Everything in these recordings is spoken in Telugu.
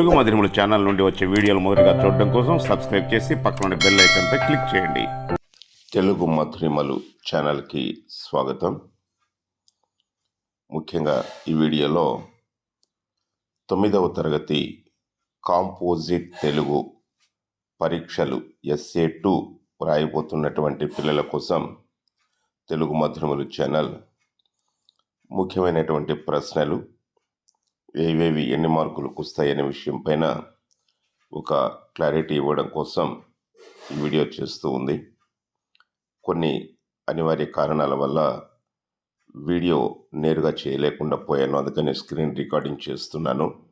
తెలుగు మధురముల ఛానల్ నుండి వచ్చే వీడియోలు మొదటగా చూడడం కోసం సబ్స్క్రైబ్ చేసి పక్కన బెల్ ఐకాన్పై క్లిక్ చేయండి. తెలుగు మధురిమలు ఛానల్కి స్వాగతం. ముఖ్యంగా ఈ వీడియోలో తొమ్మిదవ తరగతి కాంపోజిట్ తెలుగు పరీక్షలు ఎస్ఏ టూ రాయబోతున్నటువంటి పిల్లల కోసం తెలుగు మధురములు ఛానల్ ముఖ్యమైనటువంటి ప్రశ్నలు ఏవేవి ఎన్ని మార్కులకు వస్తాయనే విషయం పైన ఒక క్లారిటీ ఇవ్వడం కోసం ఈ వీడియో చేస్తూ ఉంది. కొన్ని అనివార్య కారణాల వల్ల వీడియో నేరుగా చేయలేకుండా పోయాను. అందుకని స్క్రీన్ రికార్డింగ్ చేస్తున్నాను.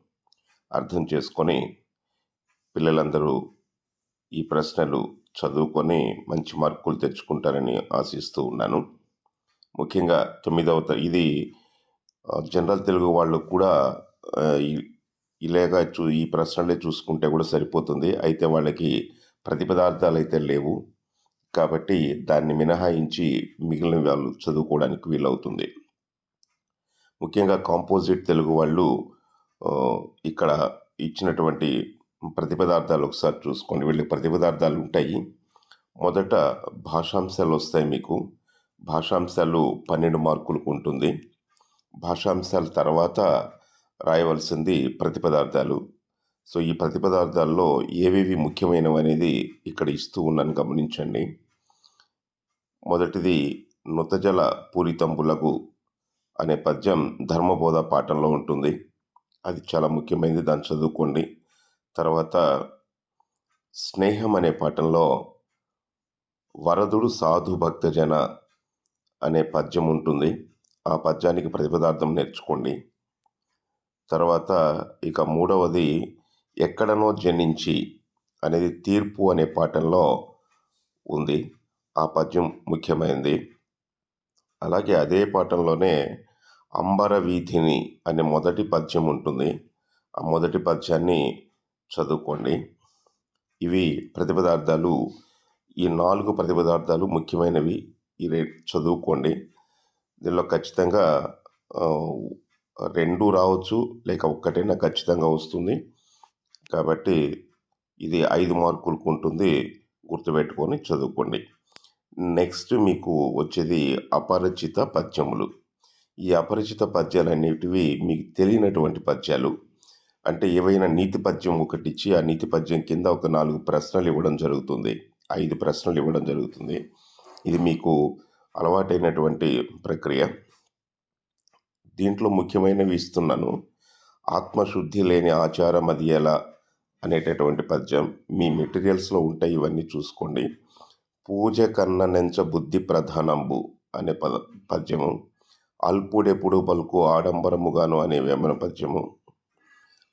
అర్థం చేసుకొని పిల్లలందరూ ఈ ప్రశ్నలు చదువుకొని మంచి మార్కులు తెచ్చుకుంటారని ఆశిస్తూ ఉన్నాను. ముఖ్యంగా తొమ్మిదవ ఇది జనరల్ తెలుగు వాళ్ళు కూడా ఇలాగా చూ ఈ ప్రశ్నలే చూసుకుంటే కూడా సరిపోతుంది. అయితే వాళ్ళకి ప్రతిపదార్థాలు అయితే లేవు. కాబట్టి దాన్ని మినహాయించి మిగిలిన వాళ్ళు చదువుకోవడానికి వీలవుతుంది. ముఖ్యంగా కాంపోజిట్ తెలుగు వాళ్ళు ఇక్కడ ఇచ్చినటువంటి ప్రతిపదార్థాలు ఒకసారి చూసుకోండి. వీళ్ళకి ప్రతిపదార్థాలు ఉంటాయి. మొదట భాషాంశాలు వస్తాయి మీకు. భాషాంశాలు పన్నెండు మార్కులకు ఉంటుంది. భాషాంశాల తర్వాత రాయవలసింది ప్రతిపదార్థాలు. సో ఈ ప్రతిపదార్థాల్లో ఏవేవి ముఖ్యమైనవి అనేది ఇక్కడ ఇస్తూ ఉన్నాను గమనించండి. మొదటిది నుతజల పూరితంబులకు అనే పద్యం ధర్మబోధ పాఠంలో ఉంటుంది. అది చాలా ముఖ్యమైనది దాన్ని చదువుకోండి. తర్వాత స్నేహం అనే పాఠంలో వరదుడు సాధు భక్తజన అనే పద్యం ఉంటుంది. ఆ పద్యానికి ప్రతిపదార్థం నేర్చుకోండి. తర్వాత ఇక మూడవది ఎక్కడనో జనించి అనేది తీర్పు అనే పాఠంలో ఉంది. ఆ పద్యం ముఖ్యమైనది అలాగే అదే పాఠంలోనే అంబర వీధిని అనే మొదటి పద్యం ఉంటుంది. ఆ మొదటి పద్యాన్ని చదువుకోండి. ఇవి ప్రతిపదార్థాలు ఈ నాలుగు ప్రతిపదార్థాలు ముఖ్యమైనవి. ఈ చదువుకోండి. దీనిలో ఖచ్చితంగా రెండు రావచ్చు లేక ఒక్కటైనా ఖచ్చితంగా వస్తుంది. కాబట్టి ఇది ఐదు మార్కులకు ఉంటుంది గుర్తుపెట్టుకొని చదువుకోండి. నెక్స్ట్ మీకు వచ్చేది అపరిచిత పద్యములు. ఈ అపరిచిత పద్యాలు అనేటివి మీకు తెలియనటువంటి పద్యాలు. అంటే ఏవైనా నీతి పద్యం ఒకటి ఇచ్చి ఆ నీతి పద్యం కింద ఒక నాలుగు ప్రశ్నలు ఇవ్వడం జరుగుతుంది. ఐదు ప్రశ్నలు ఇవ్వడం జరుగుతుంది. ఇది మీకు అలవాటైనటువంటి ప్రక్రియ. దీంట్లో ముఖ్యమైనవి ఇస్తున్నాను. ఆత్మశుద్ధి లేని ఆచారం అది ఎలా అనేటటువంటి పద్యం మీ మెటీరియల్స్లో ఉంటాయి ఇవన్నీ చూసుకోండి. పూజ కన్న నెంచ బుద్ధి ప్రధానంబు అనే పద పద్యము. అల్పుడెప్పుడు పలుకు ఆడంబరముగాను అనే వేమన పద్యము.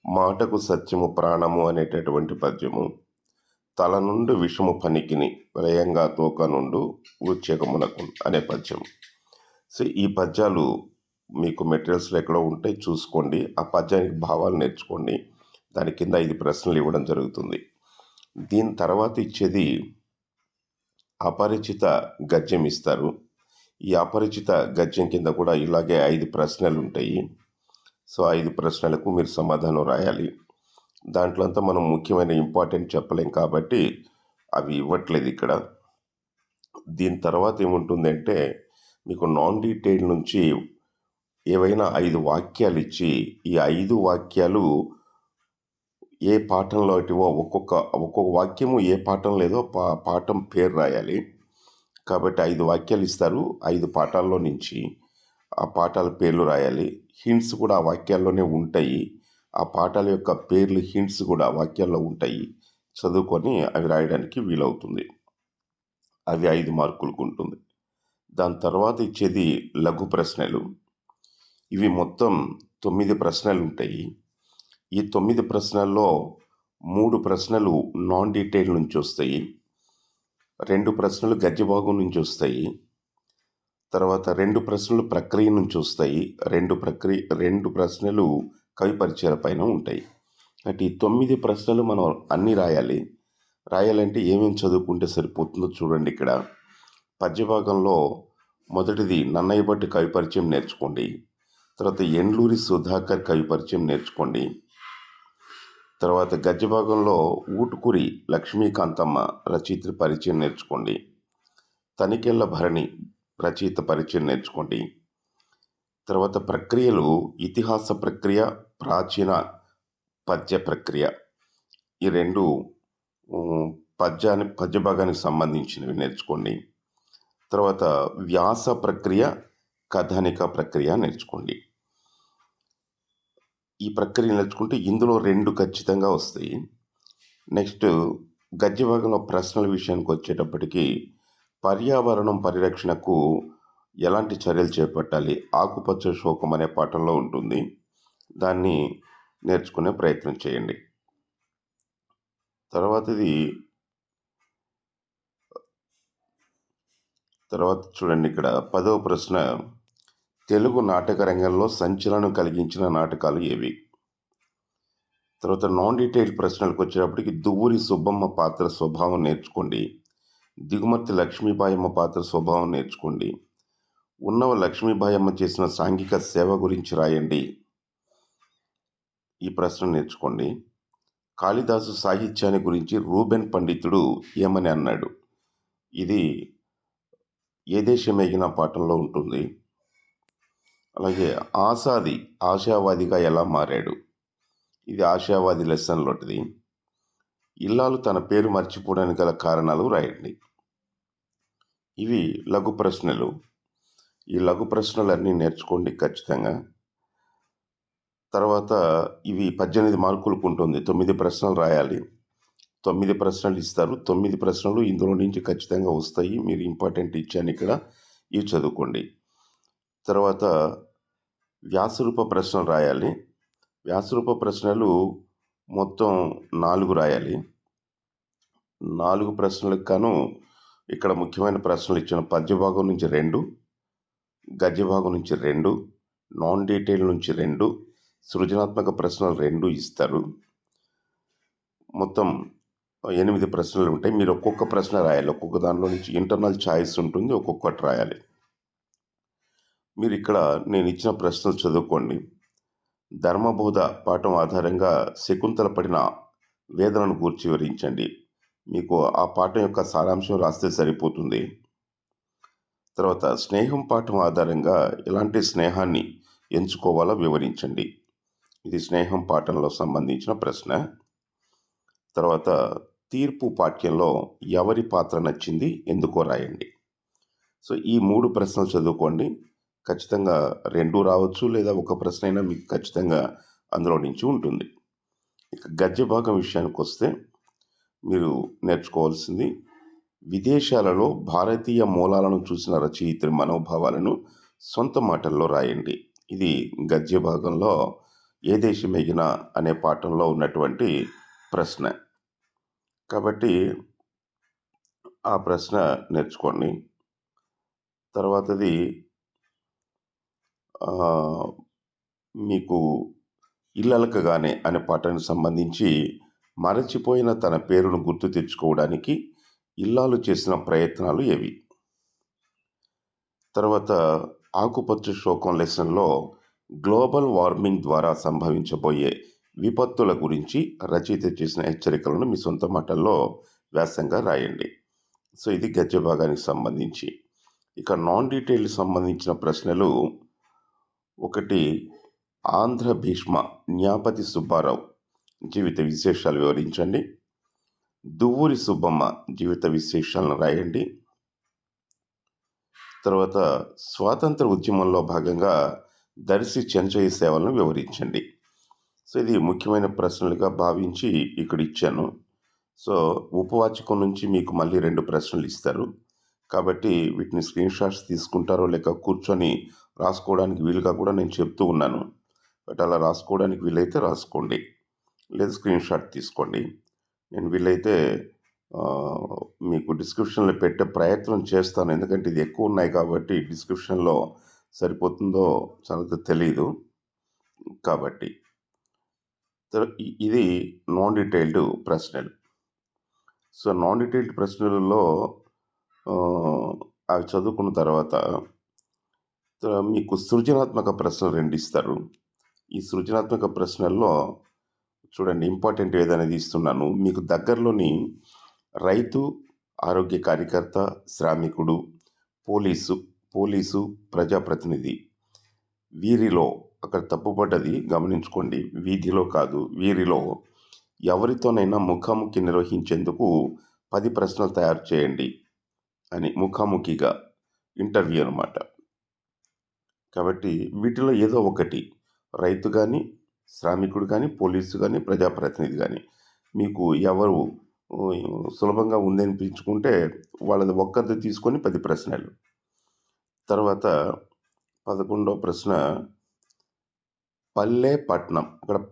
మాటకు సత్యము ప్రాణము అనేటటువంటి పద్యము. తల నుండి విషము పనికిని విలయంగా తోక నుండు ఉచ్చేకమునకు అనే పద్యం సో ఈ పద్యాలు మీకు మెటీరియల్స్లో ఎక్కడో ఉంటే చూసుకోండి ఆ పద్యానికి భావాలు నేర్చుకోండి. దాని కింద ఐదు ప్రశ్నలు ఇవ్వడం జరుగుతుంది. దీని తర్వాత ఇచ్చేది అపరిచిత గద్యం ఇస్తారు. ఈ అపరిచిత గద్యం కింద కూడా ఇలాగే ఐదు ప్రశ్నలు ఉంటాయి. సో ఐదు ప్రశ్నలకు మీరు సమాధానం రాయాలి. దాంట్లో అంతా మనం ముఖ్యమైన ఇంపార్టెంట్ చెప్పలేం కాబట్టి అవి ఇవ్వట్లేదు ఇక్కడ. దీని తర్వాత ఏముంటుందంటే మీకు నాన్ డీటెయిల్ నుంచి ఏవైనా ఐదు వాక్యాలు ఇచ్చి ఈ ఐదు వాక్యాలు ఏ పాఠంలో ఇటివో ఒక్కొక్క ఒక్కొక్క వాక్యము ఏ పాఠం లేదో పా పాఠం పేరు రాయాలి. కాబట్టి ఐదు వాక్యాలు ఇస్తారు ఐదు పాఠాల్లో నుంచి ఆ పాఠాల పేర్లు రాయాలి. హింట్స్ కూడా ఆ వాక్యాల్లోనే ఉంటాయి. ఆ పాఠాల యొక్క పేర్లు హింట్స్ కూడా వాక్యాల్లో ఉంటాయి. చదువుకొని అవి రాయడానికి వీలవుతుంది. అవి ఐదు మార్కులకు ఉంటుంది దాని తర్వాత ఇచ్చేది లఘు ప్రశ్నలు. ఇవి మొత్తం తొమ్మిది ప్రశ్నలు ఉంటాయి. ఈ తొమ్మిది ప్రశ్నల్లో మూడు ప్రశ్నలు నాన్ డీటెయిల్ నుంచి వస్తాయి. రెండు ప్రశ్నలు గద్యభాగం నుంచి వస్తాయి. తర్వాత రెండు ప్రశ్నలు ప్రక్రియ నుంచి వస్తాయి. రెండు ప్రక్రియ రెండు ప్రశ్నలు కవి పరిచయాల పైన ఉంటాయి. అంటే ఈ తొమ్మిది ప్రశ్నలు మనం అన్నీ రాయాలి. రాయాలంటే ఏమేమి చదువుకుంటే సరిపోతుందో చూడండి ఇక్కడ. పద్యభాగంలో మొదటిది నన్నయ్య కవి పరిచయం నేర్చుకోండి. తర్వాత ఎండ్లూరి సుధాకర్ కవి పరిచయం నేర్చుకోండి. తర్వాత గద్యభాగంలో ఊటుకురి లక్ష్మీకాంతమ్మ రచయిత్రి పరిచయం నేర్చుకోండి. తనికెళ్ళ భరణి రచయిత పరిచయం నేర్చుకోండి. తర్వాత ప్రక్రియలు ఇతిహాస ప్రక్రియ ప్రాచీన పద్య ప్రక్రియ. ఈ రెండు పద్యాన్ని పద్య భాగానికి సంబంధించినవి నేర్చుకోండి. తర్వాత వ్యాస ప్రక్రియ కథానిక ప్రక్రియ నేర్చుకోండి. ఈ ప్రక్రియ నేర్చుకుంటే ఇందులో రెండు ఖచ్చితంగా వస్తాయి. నెక్స్ట్ గద్య భాగంలో ప్రశ్నల విషయానికి వచ్చేటప్పటికి పర్యావరణం పరిరక్షణకు ఎలాంటి చర్యలు చేపట్టాలి? ఆకుపచ్చ శోకం అనే పాఠంలో ఉంటుంది. దాన్ని నేర్చుకునే ప్రయత్నం చేయండి. తర్వాతది తర్వాత చూడండి ఇక్కడ పదవ ప్రశ్న. తెలుగు నాటక రంగంలో సంచలనం కలిగించిన నాటకాలు ఏవి? తర్వాత నాన్ డీటెయిల్ ప్రశ్నలకు వచ్చేటప్పటికి దువ్వూరి సుబ్బమ్మ పాత్ర స్వభావం నేర్చుకోండి. దిగుమతి లక్ష్మీబాయమ్మ పాత్ర స్వభావం నేర్చుకోండి. ఉన్నవ లక్ష్మీబాయమ్మ చేసిన సాంఘిక సేవ గురించి రాయండి. ఈ ప్రశ్న నేర్చుకోండి. కాళిదాసు సాహిత్యాన్ని గురించి రూబెన్ పండితుడు ఏమని అన్నాడు? ఇది ఏ దేశమేగిన పాఠంలో ఉంటుంది. అలాగే ఆశాది ఆశావాదిగా ఎలా మారాడు? ఇది ఆశావాది లెసన్లోటిది. ఇల్లాలు తన పేరు మర్చిపోవడానికి గల కారణాలు రాయండి. ఇవి లఘు ప్రశ్నలు. ఈ లఘు ప్రశ్నలన్నీ నేర్చుకోండి ఖచ్చితంగా. తర్వాత ఇవి పద్దెనిమిది మార్కులకు ఉంటుంది. తొమ్మిది ప్రశ్నలు రాయాలి. తొమ్మిది ప్రశ్నలు ఇస్తారు. తొమ్మిది ప్రశ్నలు ఇందులో నుంచి ఖచ్చితంగా వస్తాయి. మీరు ఇంపార్టెంట్ ఇచ్చాను ఇక్కడ. ఇవి చదువుకోండి. తర్వాత వ్యాసరూప ప్రశ్నలు రాయాలి. వ్యాసరూప ప్రశ్నలు మొత్తం నాలుగు రాయాలి. నాలుగు ప్రశ్నలకు గాను ఇక్కడ ముఖ్యమైన ప్రశ్నలు ఇచ్చిన పద్య భాగం నుంచి రెండు గద్య భాగం నుంచి రెండు నాన్ డీటెయిల్ నుంచి రెండు సృజనాత్మక ప్రశ్నలు రెండు ఇస్తారు. మొత్తం ఎనిమిది ప్రశ్నలు ఉంటాయి. మీరు ఒక్కొక్క ప్రశ్న రాయాలి. ఒక్కొక్క దానిలో నుంచి ఇంటర్నల్ ఛాయిస్ ఉంటుంది. ఒక్కొక్కటి రాయాలి. మీరు ఇక్కడ నేను ఇచ్చిన ప్రశ్నలు చదువుకోండి. ధర్మబోధ పాఠం ఆధారంగా శకుంతల పడిన వేదనను గూర్చి వివరించండి. మీకు ఆ పాఠం యొక్క సారాంశం రాస్తే సరిపోతుంది. తర్వాత స్నేహం పాఠం ఆధారంగా ఎలాంటి స్నేహాన్ని ఎంచుకోవాలో వివరించండి. ఇది స్నేహం పాఠంలో సంబంధించిన ప్రశ్న. తర్వాత తీర్పు పాఠ్యంలో ఎవరి పాత్ర నచ్చింది ఎందుకో రాయండి. సో ఈ మూడు ప్రశ్నలు చదువుకోండి. ఖచ్చితంగా రెండు రావచ్చు లేదా ఒక ప్రశ్న అయినా మీకు ఖచ్చితంగా అందులో నుంచి ఉంటుంది. ఇక గద్య భాగం విషయానికి వస్తే మీరు నేర్చుకోవాల్సింది విదేశాలలో భారతీయ మూలాలను చూసిన రచయిత్రి మనోభావాలను సొంత మాటల్లో రాయండి. ఇది గద్య భాగంలో ఏ దేశం ఎగినా అనే పాఠంలో ఉన్నటువంటి ప్రశ్న. కాబట్టి ఆ ప్రశ్న నేర్చుకోండి. తర్వాతది మీకు ఇల్లలకగానే అనే పాఠానికి సంబంధించి మరచిపోయిన తన పేరును గుర్తు తెచ్చుకోవడానికి ఇల్లాలు చేసిన ప్రయత్నాలు ఏవి? తర్వాత ఆకుపచ్చ శోకం లెసన్లో గ్లోబల్ వార్మింగ్ ద్వారా సంభవించబోయే విపత్తుల గురించి రచయిత చేసిన హెచ్చరికలను మీ సొంత మాటల్లో వ్యాసంగా రాయండి. సో ఇది గద్య భాగానికి సంబంధించి. ఇక నాన్ డీటెయిల్ సంబంధించిన ప్రశ్నలు ఒకటి ఆంధ్ర భీష్మ న్యాపతి సుబ్బారావు జీవిత విశేషాలు వివరించండి. దువ్వూరి సుబ్బమ్మ జీవిత విశేషాలను రాయండి. తర్వాత స్వాతంత్ర ఉద్యమంలో భాగంగా దర్శి చెంచయ్య సేవలను వివరించండి. సో ఇది ముఖ్యమైన ప్రశ్నలుగా భావించి ఇక్కడ ఇచ్చాను సో ఉపవాచకం నుంచి మీకు మళ్ళీ రెండు ప్రశ్నలు ఇస్తారు. కాబట్టి వీటిని స్క్రీన్ షాట్స్ తీసుకుంటారో లేక కూర్చొని రాసుకోవడానికి వీలుగా కూడా నేను చెప్తూ ఉన్నాను. బట్ అలా రాసుకోవడానికి వీలైతే రాసుకోండి. లేదా స్క్రీన్ షాట్ తీసుకోండి. నేను వీలైతే మీకు డిస్క్రిప్షన్లో పెట్టే ప్రయత్నం చేస్తాను. ఎందుకంటే ఇది ఎక్కువ ఉన్నాయి కాబట్టి డిస్క్రిప్షన్లో సరిపోతుందో చాలా తెలియదు కాబట్టి ఇది నాన్ డీటెయిల్డ్ ప్రశ్నలు. సో నాన్ డీటెయిల్డ్ ప్రశ్నలలో అవి చదువుకున్న తర్వాత మీకు సృజనాత్మక ప్రశ్నలు రెండు ఇస్తారు ఈ సృజనాత్మక ప్రశ్నల్లో చూడండి ఇంపార్టెంట్ ఏదనేది ఇస్తున్నాను. మీకు దగ్గరలోని రైతు ఆరోగ్య కార్యకర్త శ్రామికుడు పోలీసు పోలీసు ప్రజాప్రతినిధి వీరిలో అక్కడ తప్పుపడ్డది గమనించుకోండి. వీధిలో కాదు వీరిలో. ఎవరితోనైనా ముఖాముఖి నిర్వహించేందుకు పది ప్రశ్నలు తయారు చేయండి అని ముఖాముఖిగా ఇంటర్వ్యూ అనమాట కాబట్టి వీటిలో ఏదో ఒకటి. రైతు కానీ శ్రామికుడు కానీ పోలీసు కానీ ప్రజాప్రతినిధి కానీ మీకు ఎవరు సులభంగా ఉందనిపించుకుంటే వాళ్ళది ఒక్కరిది తీసుకొని పది ప్రశ్నలు. తర్వాత పదకొండో ప్రశ్న పల్లె పట్నం.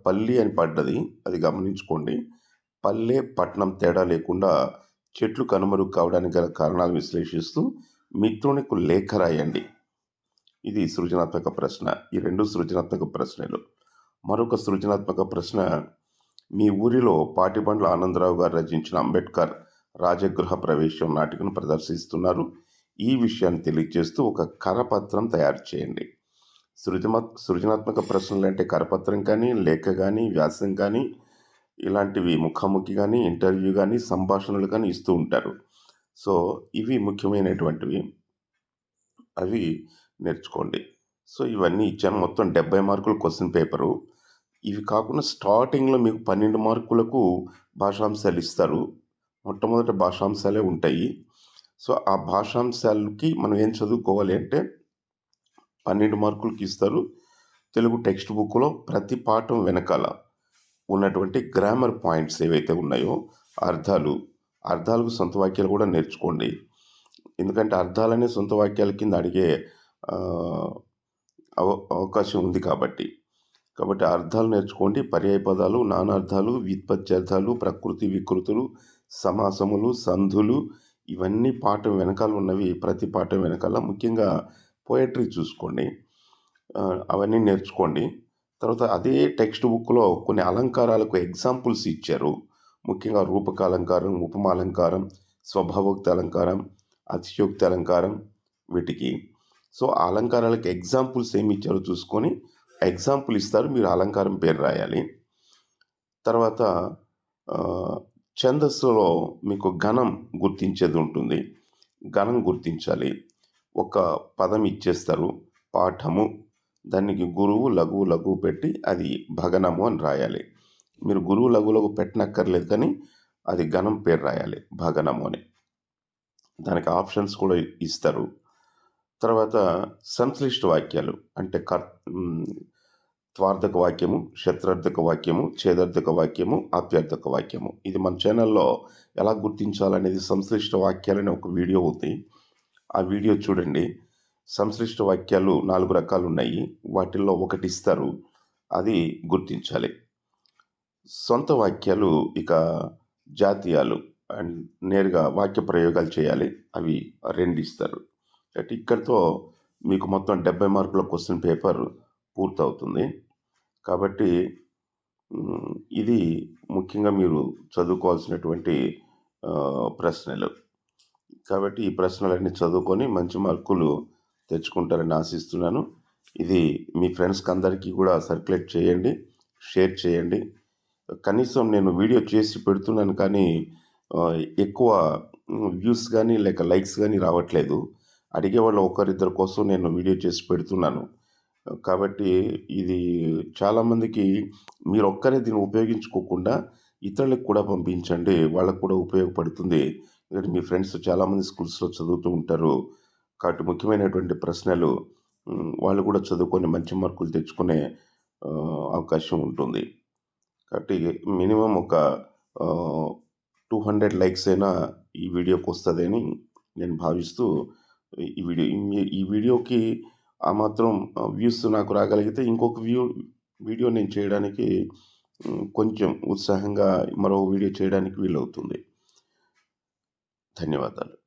పల్లి అని పడ్డది. అది గమనించుకోండి. పల్లె పట్నం తేడా లేకుండా చెట్లు కనుమరుగు కావడానికి గల కారణాలు విశ్లేషిస్తూ మిత్రునికి లేఖ రాయండి. ఇది సృజనాత్మక ప్రశ్న. ఈ రెండు సృజనాత్మక ప్రశ్నలు. మరొక సృజనాత్మక ప్రశ్న మీ ఊరిలో పాటిబండ్ల ఆనందరావు గారు రచించిన అంబేద్కర్ రాజగృహ ప్రవేశం నాటికను ప్రదర్శిస్తున్నారు. ఈ విషయాన్ని తెలియజేస్తూ ఒక కరపత్రం తయారు చేయండి. సృజమ సృజనాత్మక ప్రశ్నలు అంటే కరపత్రం కానీ లేఖ కానీ వ్యాసం కానీ ఇలాంటివి ముఖాముఖి కానీ ఇంటర్వ్యూ కానీ సంభాషణలు కానీ ఇస్తూ ఉంటారు. సో ఇవి ముఖ్యమైనటువంటివి. అవి నేర్చుకోండి. సో ఇవన్నీ ఇచ్చాను. మొత్తం డెబ్బై మార్కుల క్వశ్చన్ పేపరు. ఇవి కాకుండా స్టార్టింగ్లో మీకు పన్నెండు మార్కులకు భాషాంశాలు ఇస్తారు. మొట్టమొదట భాషాంశాలే ఉంటాయి. సో ఆ భాషాంశాలకి మనం ఏం చదువుకోవాలి అంటే పన్నెండు మార్కులకి ఇస్తారు. తెలుగు టెక్స్ట్ బుక్లో ప్రతి పాఠం వెనకాల ఉన్నటువంటి గ్రామర్ పాయింట్స్ ఏవైతే ఉన్నాయో అర్థాలు అర్థాలకు సొంత వాక్యాలు కూడా నేర్చుకోండి. ఎందుకంటే అర్థాలనే సొంత వాక్యాల కింద అడిగే అవ- అవకాశం ఉంది కాబట్టి. కాబట్టి అర్థాలు నేర్చుకోండి. పర్యాయ పదాలు నానార్థాలు వ్యుత్పత్త్యర్థాలు ప్రకృతి వికృతులు సమాసములు సంధులు ఇవన్నీ పాఠం వెనకాల ఉన్నవి ప్రతి పాఠం వెనకాల. ముఖ్యంగా పోయట్రీ చూసుకోండి అవన్నీ నేర్చుకోండి. తర్వాత అదే టెక్స్ట్ బుక్లో కొన్ని అలంకారాలకు ఎగ్జాంపుల్స్ ఇచ్చారు. ముఖ్యంగా రూపక అలంకారం ఉపమాలంకారం స్వభావోక్తి అలంకారం అతిశయోక్తి అలంకారం వీటికి. సో ఆ అలంకారాలకు ఎగ్జాంపుల్స్ ఏమి ఇచ్చారో చూసుకొని ఎగ్జాంపుల్ ఇస్తారు మీరు అలంకారం పేరు రాయాలి. తర్వాత ఛందస్సులో మీకు ఘనం గుర్తించేది ఉంటుంది. ఘనం గుర్తించాలి. ఒక పదం ఇచ్చేస్తారు. పాఠము. దానికి గురువు లఘువు లఘువు పెట్టి అది భగనము అని రాయాలి. మీరు గురువు లఘు లఘు పెట్టనక్కర్లేదు కానీ అది గణం పేరు రాయాలి. భగనము అని. దానికి ఆప్షన్స్ కూడా ఇస్తారు. తర్వాత సంశ్లిష్ట వాక్యాలు అంటే కర్ త్వార్థక వాక్యము శత్రార్థక వాక్యము ఛేదార్థక వాక్యము ఆప్యార్థక వాక్యము. ఇది మన ఛానల్లో ఎలా గుర్తించాలనేది సంశ్లిష్ట వాక్యాలనే ఒక వీడియో ఉంది. ఆ వీడియో చూడండి. సంశ్లిష్ట వాక్యాలు నాలుగు రకాలు ఉన్నాయి వాటిల్లో ఒకటి ఇస్తారు. అది గుర్తించాలి. సొంత వాక్యాలు ఇక జాతీయాలు. అండ్ నేరుగా వాక్య ప్రయోగాలు చేయాలి. అవి రెండు ఇస్తారు. అంటే ఇక్కడితో మీకు మొత్తం డెబ్బై మార్కుల క్వశ్చన్ పేపర్ పూర్తవుతుంది. కాబట్టి ఇది ముఖ్యంగా మీరు చదువుకోవాల్సినటువంటి ప్రశ్నలు. కాబట్టి ఈ ప్రశ్నలన్నీ చదువుకొని మంచి మార్కులు తెచ్చుకుంటారని ఆశిస్తున్నాను. ఇది మీ ఫ్రెండ్స్కి అందరికీ కూడా సర్క్యులేట్ చేయండి షేర్ చేయండి. కనీసం నేను వీడియో చేసి పెడుతున్నాను కానీ ఎక్కువ వ్యూస్ కానీ లేక లైక్స్ కానీ రావట్లేదు. అడిగే వాళ్ళు ఒకరిద్దరి కోసం నేను వీడియో చేసి పెడుతున్నాను. కాబట్టి ఇది చాలామందికి మీరు ఒక్కరే దీన్ని ఉపయోగించుకోకుండా ఇతరులకు కూడా పంపించండి. వాళ్ళకు కూడా ఉపయోగపడుతుంది. ఎందుకంటే మీ ఫ్రెండ్స్ చాలామంది స్కూల్స్లో చదువుతూ ఉంటారు. కాబట్టి ముఖ్యమైనటువంటి ప్రశ్నలు వాళ్ళు కూడా చదువుకొని మంచి మార్కులు తెచ్చుకునే అవకాశం ఉంటుంది. కాబట్టి మినిమం ఒక టూ హండ్రెడ్ లైక్స్ అయినా ఈ వీడియోకి వస్తుందని నేను భావిస్తూ ఈ వీడియో ఈ- వీడియోకి ఆ మాత్రం వ్యూస్ నాకు రాగలిగితే ఇంకొక వ్యూ వీడియో నేను చేయడానికి కొంచెం ఉత్సాహంగా మరో వీడియో చేయడానికి వీలవుతుంది. ధన్యవాదాలు.